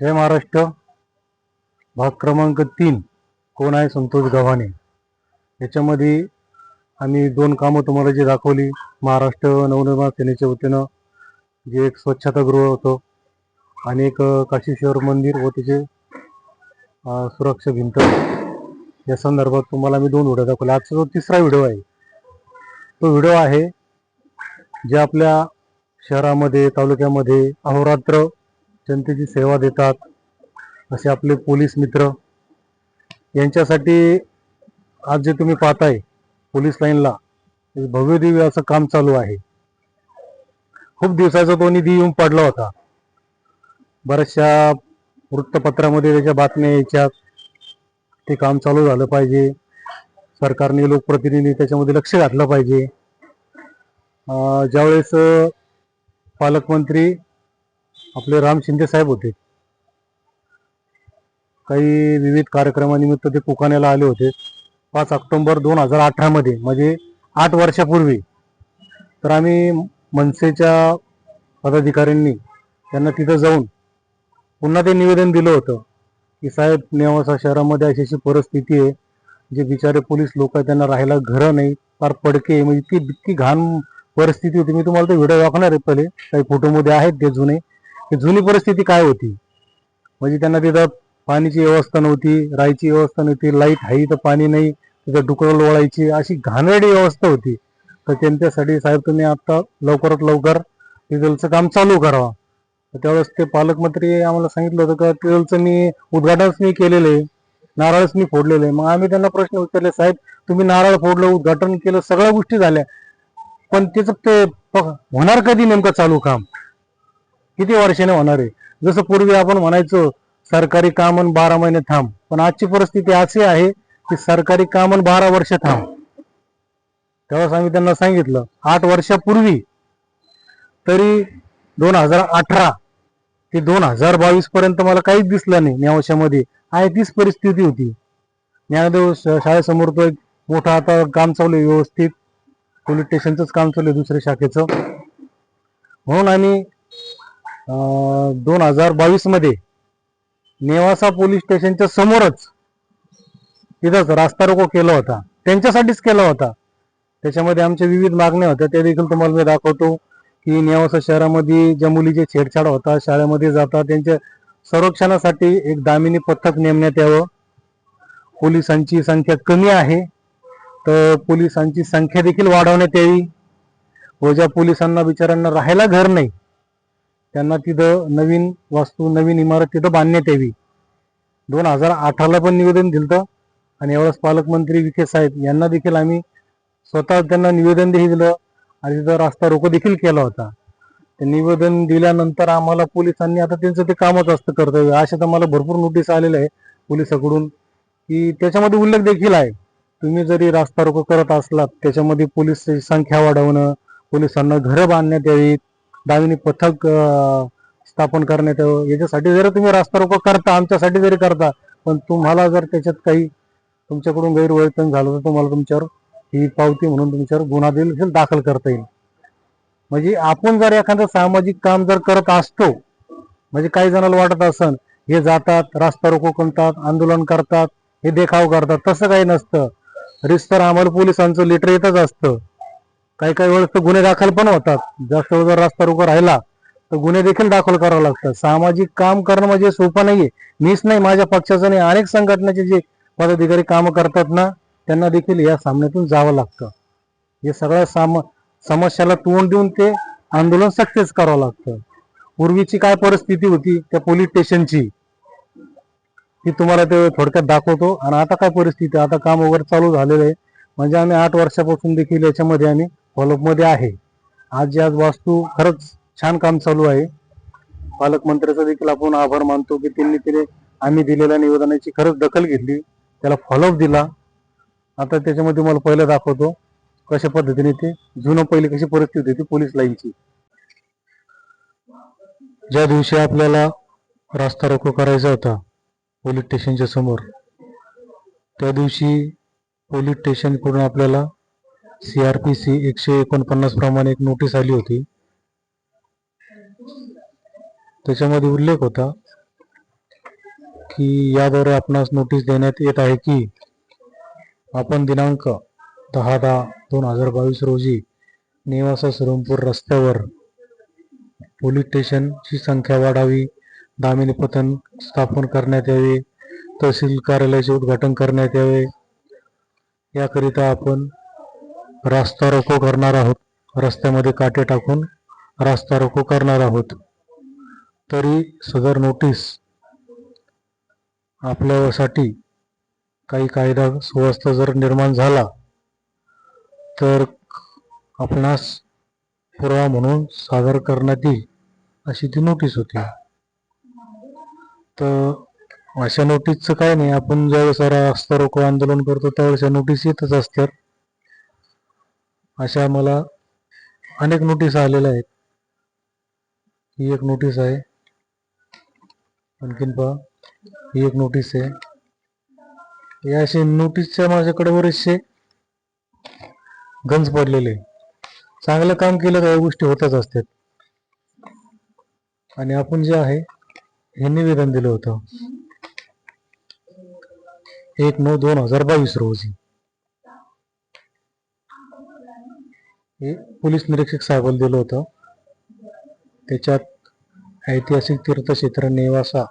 जय महाराष्ट्र. भाग क्रमांक तीन. कोण आहे संतोष गव्हाणे? याच्यामध्ये आम्ही दोन कामं तुम्हाला जी दाखवली. महाराष्ट्र नवनिर्माण सेनेच्या वतीनं जे एक स्वच्छतागृह होतं आणि एक काशीश्वर मंदिर व त्याचे सुरक्षा भिंत. या संदर्भात तुम्हाला मी दोन व्हिडिओ दाखवले. आजचा जो तिसरा व्हिडिओ आहे तो व्हिडिओ आहे जे आपल्या शहरामध्ये तालुक्यामध्ये अहोरात्र जनतेची सेवा देतात. असे आपले पोलीस मित्र. यांच्यासाठी आज जे तुम्ही पाहताय पोलीस लाईनला भव्यदिव्य असं काम चालू आहे. खूप दिवसाचा तो निधी येऊन पडला होता. बऱ्याचशा वृत्तपत्रामध्ये त्याच्या बातम्या यायच्या. ते काम चालू झालं पाहिजे. सरकारने लोकप्रतिनिधी त्याच्यामध्ये लक्ष घातलं पाहिजे. ज्यावेळेस पालकमंत्री आपले राम शिंदे साहेब होते. काही विविध कार्यक्रमानिमित्त ते पुकाण्याला आले होते. पाच ऑक्टोंबर दोन हजार अठरा मध्ये म्हणजे आठ वर्षापूर्वी. तर आम्ही मनसेच्या पदाधिकाऱ्यांनी त्यांना तिथं जाऊन पुन्हा ते निवेदन दिलं होतं की साहेब नेवासा शहरामध्ये अशी अशी परिस्थिती आहे. जे बिचारे पोलीस लोक आहेत त्यांना राहायला घरं नाही फार पडके आहे. म्हणजे इतकी इतकी घाण परिस्थिती होती. मी तुम्हाला ते व्हिडिओ दाखवणार आहे पहिले. काही फोटोमध्ये आहेत ते जुने. की जुनी परिस्थिती काय होती? म्हणजे त्यांना तिथं पाण्याची व्यवस्था नव्हती राहायची व्यवस्था नव्हती लाइट हाई तर पाणी नाही तिथं डुकरं लोळायची अशी घाणेरडी व्यवस्था होती. तर त्यांच्यासाठी साहेब तुम्ही आता लवकरात लवकर टिझलचं काम चालू करावं. तर त्यावेळेस ते पालकमंत्री आम्हाला सांगितलं होतं का टिझलचं मी उद्घाटनच मी केलेलं आहे नारळच मी फोडलेलं आहे. मग आम्ही त्यांना प्रश्न विचारले साहेब तुम्ही नारळ फोडलं उद्घाटन केलं सगळ्या गोष्टी झाल्या पण त्याचं ते होणार कधी नेमकं चालू काम? किती वर्षाने होणार आहे? जसं पूर्वी आपण म्हणायचो सरकारी काम बारा महिने थांब. पण आजची परिस्थिती अशी आहे की सरकारी काम आणि बारा वर्ष थांब. तेव्हाच आम्ही त्यांना सांगितलं आठ वर्षापूर्वी तरी दोन हजार अठरा ते दोन हजार बावीस पर्यंत मला काहीच दिसलं नाही न्यावशामध्ये आहे तीच परिस्थिती होती. ज्ञानदेव शाळेसमोर तो एक मोठा आता काम चालू आहे व्यवस्थित. पोलीस स्टेशनचंच काम चालू आहे दुसऱ्या शाखेचं. म्हणून आम्ही दोन हजार बावीसमध्ये नेवासा पोलीस स्टेशनच्या समोरच तिथंच रास्ता रोको केला होता. त्यांच्यासाठीच केला होता. त्याच्यामध्ये आमच्या विविध मागण्या होत्या. त्या देखील तुम्हाला मी दाखवतो की नेवासा शहरामध्ये ज्या मुलीचे छेडछाड होता शाळेमध्ये जातात त्यांच्या संरक्षणासाठी एक दामिनी पथक नेमण्यात यावं. पोलिसांची संख्या कमी आहे. तर पोलिसांची संख्या देखील वाढवण्यात यावी. व ज्या पोलिसांना बिचाऱ्यांना राहायला घर नाही त्यांना तिथं नवीन वास्तू नवीन इमारत तिथं बांधण्यात यावी. दोन हजार अठराला पण निवेदन दिलं आणि यावेळेस पालकमंत्री विखे साहेब यांना देखील आम्ही स्वतः त्यांना निवेदन देखील दिलं आणि तिथं रास्ता रोको देखील केला होता. ते निवेदन दिल्यानंतर आम्हाला पोलिसांनी आता त्यांचं ते कामच असतं कर्तव्य. अशा तर मला भरपूर नोटीस आलेलं आहे पोलिसाकडून की त्याच्यामध्ये उल्लेख देखील आहे. तुम्ही जरी रास्ता रोको करत असलात त्याच्यामध्ये पोलीस संख्या वाढवणं पोलिसांना घरं बांधण्यात यावीत दामिनी पथक स्थापन करण्यात यावं. याच्यासाठी जर तुम्ही रास्ता रोको करता आमच्यासाठी जरी करता पण तुम्हाला जर त्याच्यात काही तुमच्याकडून गैरवर्तन झालं तर तुम्हाला तुमच्यावर ही पावती म्हणून तुमच्यावर गुन्हा देखील दाखल करता येईल. म्हणजे आपण जर एखादं सामाजिक काम जर करत असतो म्हणजे काही जणांना वाटत असन हे जातात रास्ता रोको करतात आंदोलन करतात हे देखाव करतात तसं काही नसतं. रिस्तर आम्हाला पोलिसांचं लेटर येतच असतं. काही काही वेळेस तर गुन्हे दाखल पण होतात. जास्त वेळ जर रस्ता रोको राहिला तर गुन्हे देखील दाखल करावे लागतात. सामाजिक काम करणं म्हणजे सोपं नाहीये. मीच नाही माझ्या पक्षाचं नाही अनेक संघटनेचे जे पदाधिकारी कामं करतात ना त्यांना देखील या सामन्यातून जावं लागतं. हे सगळ्या साम समस्याला तोंड देऊन ते आंदोलन सक्सेस करावं लागतं. पूर्वीची काय परिस्थिती होती त्या पोलीस स्टेशनची ती तुम्हाला ते थोडक्यात दाखवतो. आणि आता काय परिस्थिती? आता काम वगैरे चालू झालेलं आहे. म्हणजे आम्ही आठ वर्षापासून देखील याच्यामध्ये आम्ही फॉलोअपमध्ये आहे. आज जी आज वास्तू खरंच छान काम चालू आहे. पालकमंत्र्याचा देखील आपण आभार मानतो की त्यांनी तिने आम्ही दिलेल्या निवेदनाची खरंच दखल घेतली. त्याला फॉलोअप दिला. आता त्याच्यामध्ये मला पहिलं दाखवतो कशा पद्धतीने ते जुनं पहिली कशी परिस्थिती होती पोलीस लाईनची. ज्या दिवशी आपल्याला रास्ता रोको करायचा होता पोलीस स्टेशनच्या समोर त्या दिवशी पोलीस स्टेशनकडून आपल्याला सी आर पी सी एकशे एकोणपन्नास प्रमाणे एक नोटीस आली होती. त्याच्यामध्ये उल्लेख होता की याद्वारे आपणास नोटीस देण्यात येत आहे की आपण दिनांक दहा दहा दोन हजार बावीस रोजी नेवासा सुरमपूर रस्त्यावर पोलीस स्टेशनची संख्या वाढावी दामिनी पथन स्थापन करण्यात यावे तहसील कार्यालयाचे उद्घाटन करण्यात यावे. याकरिता आपण रास्ता रोको करणार आहोत. रस्त्यामध्ये काटे टाकून रास्ता रोको करणार आहोत. तरी सदर नोटीस आपल्यासाठी काही कायदा सुव्यवस्था जर निर्माण झाला तर आपणास पुरावा म्हणून सादर करण्यात येईल अशी ती नोटीस होती. तर अशा नोटीसचं काय नाही आपण ज्यावेळेस रास्ता रोको आंदोलन करतो त्यावेळेस या नोटीस येतच असतात. अशा मला अनेक नोटीस आलेल्या आहेत. ही एक नोटीस आहे. आणखीन पहा. ही एक नोटीस आहे. या असे नोटीसच्या माझ्याकडे बरेचसे गंज पडलेले चांगलं काम केलं तर या गोष्टी होतच असतात. आणि आपण जे आहे हे निवेदन दिलं होतं. एक नऊ दोन हजार बावीस रोजी. हे पोलीस निरीक्षक साहेबांना दिलं होतं. त्याच्यात ऐतिहासिक तीर्थक्षेत्र नेवासा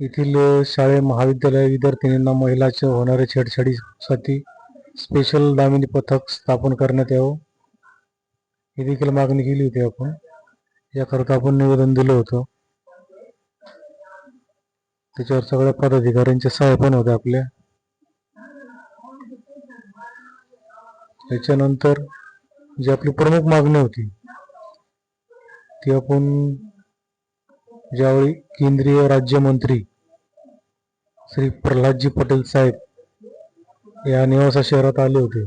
येथील शाळे महाविद्यालय विद्यार्थिनींना महिलाच्या होणाऱ्या छेडछाडीसाठी स्पेशल दामिनी पथक स्थापन करण्यात यावं. ही देखील मागणी केली होती आपण. याकरता आपण निवेदन दिलं होतं. त्याच्यावर सगळ्या पदाधिकाऱ्यांच्या सहाय्य पण होत्या आपल्या. त्याच्यानंतर जी आपली प्रमुख मागणी होती ती आपण ज्यावेळी केंद्रीय राज्यमंत्री श्री प्रल्हादजी पटेल साहेब या निवासा शहरात आले होते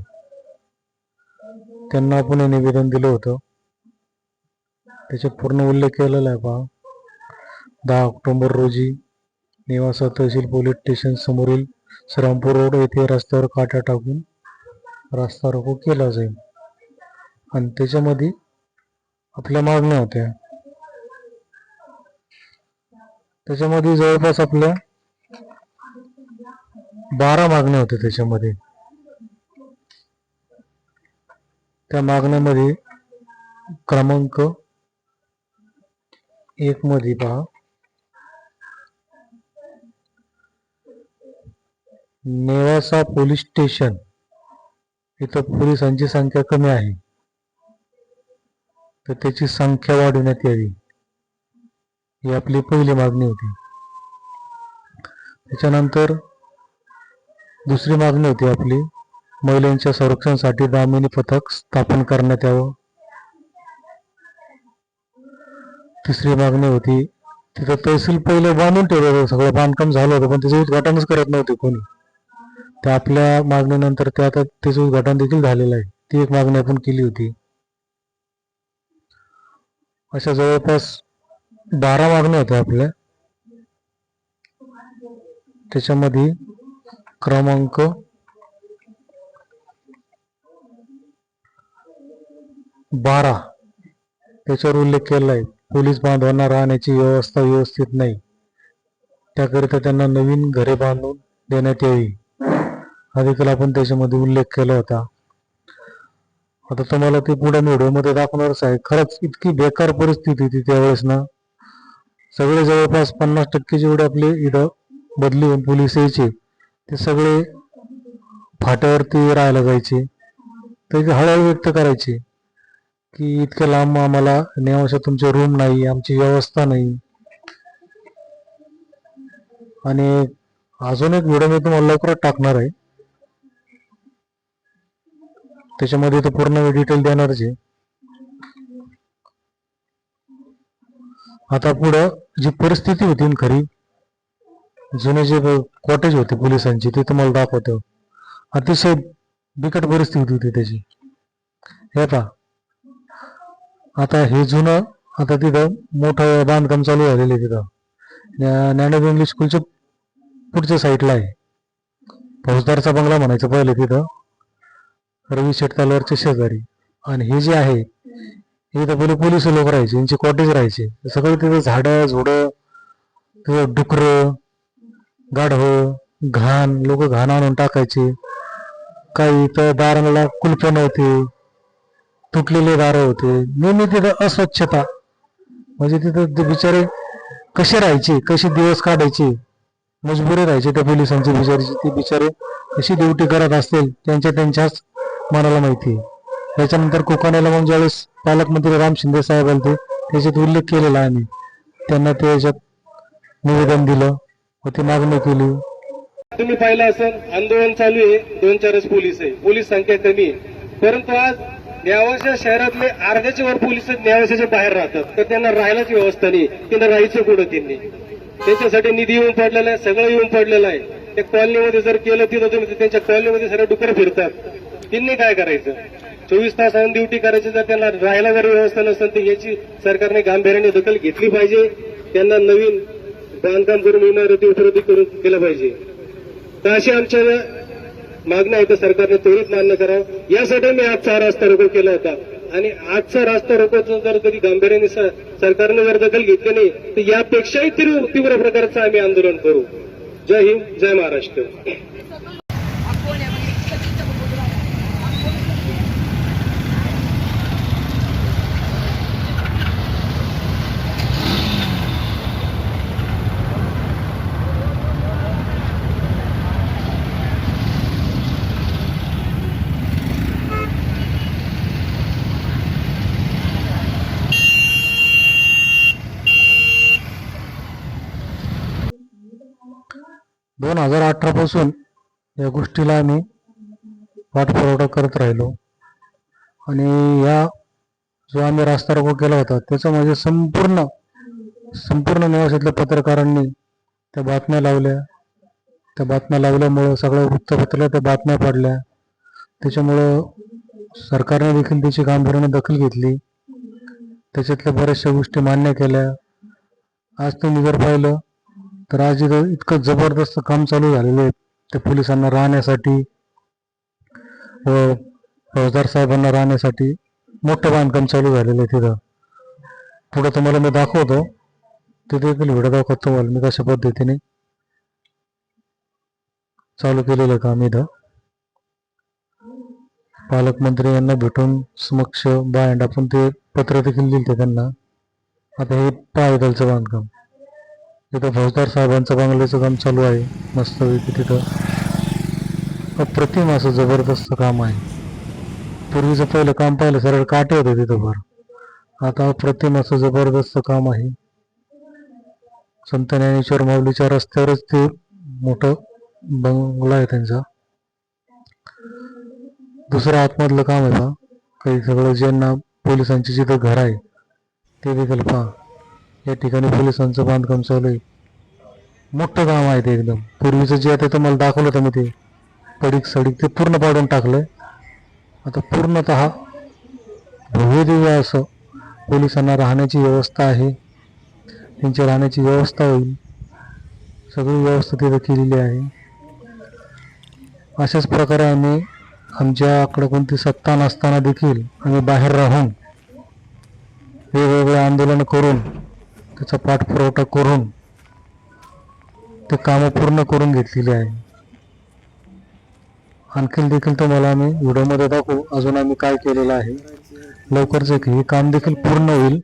त्यांना आपण हे निवेदन दिलं होतं. त्याच्यात पूर्ण उल्लेख केलेला आहे पहा. दहा ऑक्टोबर रोजी निवासा तहसील पोलीस स्टेशन समोरील श्रीरामपूर रोड येथे रस्त्यावर काट्या टाकून रस्ता रोको केला जाईल. आणि त्याच्यामध्ये आपल्या मागण्या होत्या. त्याच्यामध्ये जवळपास आपल्या बारा मागण्या होत्या त्याच्यामध्ये. त्या मागण्यामध्ये क्रमांक एक मध्ये पहा. Nevasa police station. इथं पोलिसांची संख्या कमी आहे. तर त्याची संख्या वाढवण्यात यावी. ही आपली पहिली मागणी होती. त्याच्यानंतर दुसरी मागणी होती आपली महिलांच्या संरक्षणासाठी दामिनी पथक स्थापन करण्यात यावं. तिसरी मागणी होती तिथं तहसील पहिले बांधून ठेवलं होतं सगळं बांधकाम झालं होतं पण त्याचं उद्घाटनच करत नव्हते कोणी. त्या आपल्या मागणीनंतर ते आता त्याचं उद्घाटन देखील झालेलं आहे. ती एक मागणी आपण केली होती. अशा जवळपास बारा मागण्या होत्या आपल्या. त्याच्यामध्ये क्रमांक बारा. त्याच्यावर उल्लेख केला आहे. पोलीस बांधवांना राहण्याची व्यवस्था व्यवस्थित नाही. त्याकरिता त्यांना नवीन घरे बांधून देण्यात यावी. हा देखील आपण त्याच्यामध्ये उल्लेख केला होता. आता तुम्हाला ते पुढे व्हिडिओमध्ये दाखवणारच आहे. खरंच इतकी बेकार परिस्थिती होती त्यावेळेस ना. सगळे जवळपास पन्नास टक्के जेवढे आपले इथं बदली होऊन पोलीस यायचे ते सगळे फाट्यावरती राहायला जायचे. त्याची हळहळ व्यक्त करायचे की इतक्या लांब आम्हाला नेवाशा तुमचे रूम नाही आमची व्यवस्था नाही. आणि अजून एक व्हिडिओ मी तुम्हाला लवकरच टाकणार आहे. त्याच्यामध्ये तो पूर्ण डिटेल देणारच आहे. आता पुढं जी परिस्थिती होती ना खरी जुने जे कॉटेज होते पोलिसांची ते तुम्हाला दाखवतो. अतिशय बिकट परिस्थिती होती त्याची. हे आता आता हे जुनं आता तिथं मोठं बांधकाम चालू झालेलं आहे तिथं. ज्ञानदेव इंग्लिश स्कूलच्या पुढच्या साईडला आहे. फौजदारचा बंगला म्हणायचं पहिले तिथं. रवी शेठ शेजारी. आणि हे जे आहे हे इथं पहिले पोलीस लोक राहायचे यांचे कॉटेज राहायचे. सगळं तिथं झाडं झुडं तिथं डुकरं गाढवं घाण लोक घाण आणून टाकायचे. काही तर दाराला कुलप नव्हते तुटलेले दारं होते. नेहमी तिथं अस्वच्छता. म्हणजे तिथं ते बिचारे कसे राहायचे कसे दिवस काढायचे मजबुरी राहायचे त्या पोलिसांचे बिचारीचे ते बिचारे कशी ड्युटी करत असतील त्यांच्या त्यांच्याच मनाला माहिती आहे. त्याच्यानंतर कोकणाला मग ज्यावेळेस पालकमंत्री राम शिंदे साहेब आले ते त्याच्यात उल्लेख केलेला आहे आम्ही. त्यांना त्याच्यात निवेदन दिलं व ती मागणी केली. तुम्ही पाहिलं असेल आंदोलन चालू आहे. दोन चारच पोलीस आहे. पोलीस संख्या कमी आहे. परंतु आज न्यावाशा शहरातले अर्ध्याच्या वर पोलीस न्यावाशाच्या बाहेर राहतात. तर त्यांना राहायलाच व्यवस्था नाही. त्यांना राहायचं कुठं त्यांनी? त्यांच्यासाठी निधी येऊन पडलेला आहे सगळं येऊन पडलेलं आहे. त्या कॉलनीमध्ये जर केलं तिथं तुम्ही त्यांच्या कॉलनीमध्ये सगळं डुकर फिरतात. त्यांनी काय करायचं? चोवीस तास ड्युटी करायची जर त्यांना राहायला जर व्यवस्था नसेल तर याची सरकारने गांभीर्याने दखल घेतली पाहिजे. त्यांना नवीन बांधकाम करून इमारती उपलब्ध करून केलं पाहिजे. तर अशी आमच्या मागण्या आहे तर सरकारने त्वरित मान्य करावं यासाठी मी आजचा रास्ता रोको केला होता. आणि आजचा रास्ता रोकोचा जर कधी गांभीर्याने स- सरकारने जर दखल घेतली नाही तर यापेक्षाही तीव्र तीव्र प्रकारचं आम्ही आंदोलन करू. जय हिंद जय महाराष्ट्र. अठरापासून या गोष्टीला आम्ही पाठपुरवठा करत राहिलो. आणि या जो आम्ही रास्ता रोको केला होता त्याचा म्हणजे संपूर्ण संपूर्ण निवासातल्या पत्रकारांनी त्या बातम्या लावल्या. त्या बातम्या लावल्यामुळं सगळ्या वृत्तपत्राला त्या बातम्या पडल्या. त्याच्यामुळं सरकारने देखील त्याची गांभीर्याने दखल घेतली. त्याच्यातल्या बऱ्याचशा गोष्टी मान्य केल्या. आज तुम्ही जर पाहिलं तर आज इथं इतकं जबरदस्त काम चालू झालेलं आहे. त्या पोलिसांना राहण्यासाठी व फौजदार साहेबांना राहण्यासाठी मोठं बांधकाम चालू झालेलं आहे तिथं. पुढं तुम्हाला मी दाखवतो. ते देखील व्हिडिओ दाखवतो तुम्हाला मी कशा पद्धतीने चालू केलेलं काम इथं. पालकमंत्री यांना भेटून समक्ष बायंड आपण ते पत्र देखील दिलं त्यांना. आता हे पायदलचं बांधकाम. तिथं फौजदार साहेबांचं बंगल्याचं काम चालू आहे. मस्तपैकी तिथं. अप्रतिम असं जबरदस्त काम आहे. पूर्वीचं पहिलं काम पाहिलं सरळ काटे होते तिथं भर आता अप्रतिम असं जबरदस्त काम आहे. संत ज्ञानेश्वर माऊलीच्या रस्त्यावरच ते मोठं बंगला आहे त्यांचा. दुसरं आतमधलं काम आहे पहा काही सगळं ज्यांना पोलिसांची जिथं घर आहे ते देखील पहा. या ठिकाणी पोलिसांचं बांधकाम चालू आहे. मोठं काम आहे ते एकदम. पूर्वीचं जे आता तुम्हाला दाखवलं होतं मी ते पडीक सडीक ते पूर्ण पाडून टाकलंय. आता पूर्णतः भव्यदिव्य असं पोलिसांना राहण्याची व्यवस्था आहे. त्यांची राहण्याची व्यवस्था होईल. सगळी व्यवस्था तिथं केलेली आहे. अशाच प्रकारे आम्ही आमच्याकडं कोणती सत्ता नसताना देखील आम्ही बाहेर राहून वेगवेगळे आंदोलन करून त्याचा पाठपुरवठा करून ते कामं पूर्ण करून घेतलेली आहे. आणखीन देखील तुम्हाला आम्ही व्हिडिओमध्ये दाखवू अजून आम्ही काय केलेलं आहे. लवकरच एक हे काम देखील पूर्ण होईल.